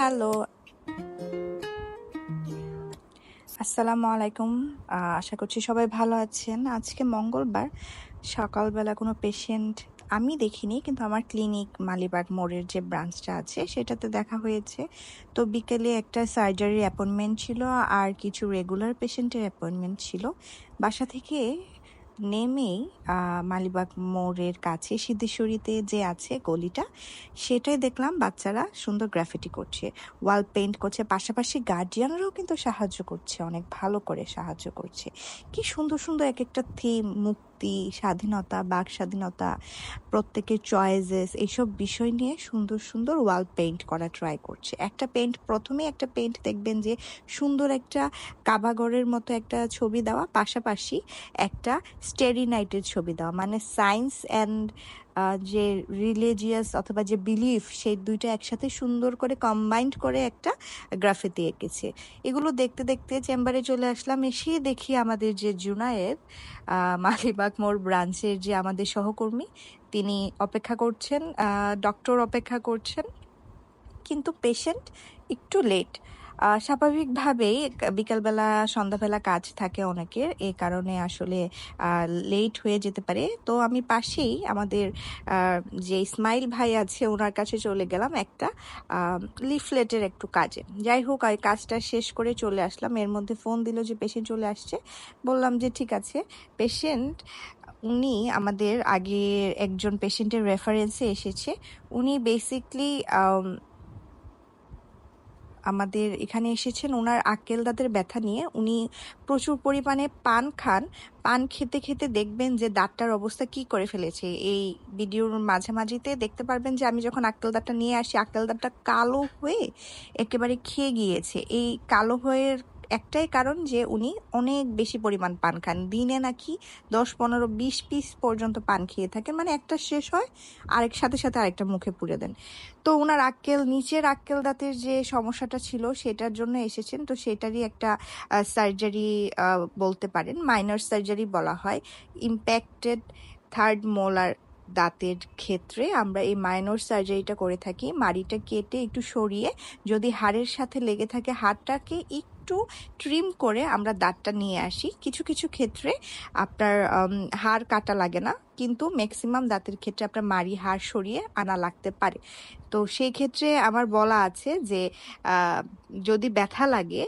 Hello আসসালামু আলাইকুম আশা করছি সবাই ভালো আছেন। আজকে মঙ্গলবার। সকালবেলা কোনো পেশেন্ট আমি দেখিনি, কিন্তু আমার ক্লিনিক মালিবাগ মোড়ের যে ব্রাঞ্চটা আছে, সেটাতে দেখা হয়েছে। তো বিকেলে একটা সার্জারির অ্যাপয়েন্টমেন্ট ছিল, আর কিছু রেগুলার পেশেন্টের অ্যাপয়েন্টমেন্ট ছিল। বাসা থেকে নেমেই মালিবাগ মোড়ের কাছে সিদ্ধেশ্বরীতে যে আছে গলিটা, সেটাই দেখলাম বাচ্চারা সুন্দর গ্রাফিটি করছে। ওয়াল পেন্ট করছে, পাশাপাশি গার্জিয়ানরাও কিন্তু সাহায্য করছে, অনেক ভালো করে সাহায্য করছে। কি সুন্দর সুন্দর এক একটা থিম মুক্তি স্বাধীনতা, বাক স্বাধীনতা, প্রত্যেকের চয়েসেস এইসব বিষয় নিয়ে সুন্দর সুন্দর ওয়াল পেন্ট করা ট্রাই করছে। একটা পেন্ট প্রথমে একটা পেন্ট দেখবেন যে সুন্দর একটা কাবাগরের মতো একটা ছবি দেওয়া, পাশাপাশি একটা স্টেরি নাইটের ছবি দেওয়া মানে সায়েন্স অ্যান্ড যে রিলিজিয়াস অথবা যে বিলিফ সেই দুইটা একসাথে সুন্দর করে কম্বাইন্ড করে একটা গ্রাফিতি এঁকেছে এগুলো দেখতে দেখতে চেম্বারে চলে আসলাম, এসে দেখি আমাদের যে জুনায়েদ মালিবাগ মোড় ব্রাঞ্চের যে আমাদের সহকর্মী, তিনি অপেক্ষা করছেন ডক্টর অপেক্ষা করছেন, কিন্তু পেশেন্ট একটু লেট স্বাভাবিকভাবেই বিকালবেলা, সন্ধ্যাবেলা কাজ থাকে অনেকের। এই কারণে আসলে লেট হয়ে যেতে পারে। তো আমি পাশেই আমাদের যে ইসমাইল ভাই আছে ওনার কাছে চলে গেলাম একটা লিফলেটের একটু কাজে। যাই হোক আর কাজটা শেষ করে চলে আসলাম। এর মধ্যে ফোন দিল যে পেশেন্ট চলে আসছে। বললাম যে, ঠিক আছে। পেশেন্ট উনি আমাদের আগে একজন পেশেন্টের রেফারেন্সে এসেছে। উনি বেসিকলি আমাদের এখানে এসেছেন। ওনার আক্কেল দাঁতের ব্যথা নিয়ে উনি প্রচুর পরিমাণে পান খান। পান খেতে খেতে দেখবেন যে দাঁতটার অবস্থা কি করে ফেলেছে। এই ভিডিওর মাঝামাঝিতে দেখতে পারবেন যে আমি যখন আক্কেল দাঁতটা নিয়ে আসি, আক্কেল দাঁতটা কালো হয়ে একেবারে খেয়ে গিয়েছে। এই কালো হয়ে একটাই কারণ যে উনি অনেক বেশি পরিমাণ পান খান। দিনে নাকি দশ, পনেরো, বিশ পিস পর্যন্ত পান খেয়ে থাকেন মানে একটা শেষ হয়, আরেক সাথে সাথে আরেকটা মুখে পুড়ে দেন। তো ওনার আক্কেল, নিচের আক্কেল দাঁতের যে সমস্যাটা ছিল, সেটার জন্য এসেছেন। তো সেটারই একটা সার্জারি বলতে পারেন মাইনর সার্জারি বলা হয়। ইম্প্যাক্টেড থার্ড মোলার দাঁতের ক্ষেত্রে আমরা এই মাইনর সার্জারিটা করে থাকি। মাড়িটা কেটে একটু সরিয়ে যদি হাড়ের সাথে লেগে থাকে, হাড়টাকে একটু ট্রিম করে আমরা দাঁতটা নিয়ে আসি। কিছু কিছু ক্ষেত্রে আপনার হাড় কাটা লাগে না, কিন্তু ম্যাক্সিমাম দাঁতের ক্ষেত্রে আপনার মাড়ি হাড় সরিয়ে আনা লাগতে পারে। তো সেই ক্ষেত্রে আমার বলা আছে যে যদি ব্যথা লাগে,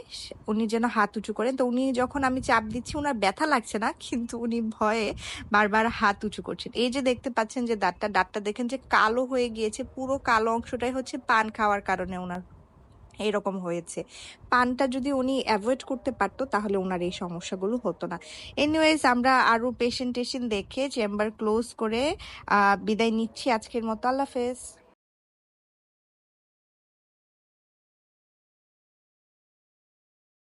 উনি যেন হাত উঁচু করেন। তো উনি যখন আমি চাপ দিচ্ছি ওনার ব্যথা লাগছে না, কিন্তু উনি ভয়ে বারবার হাত উঁচু করছেন। এই যে দেখতে পাচ্ছেন যে দাঁতটা দাঁতটা দেখেন যে কালো হয়ে গিয়েছে, পুরো কালো অংশটাই হচ্ছে পান খাওয়ার কারণে ওনার এরকম হয়েছে। পানটা যদি উনি অ্যাভয়েড করতে পারতো, তাহলে ওনার এই সমস্যাগুলো হতো না। এনিওয়েজ আমরা আরও পেশেন্ট টেশেন্ট দেখে চেম্বার ক্লোজ করে বিদায় নিচ্ছি। আজকের মতো আল্লাহ হাফেজ।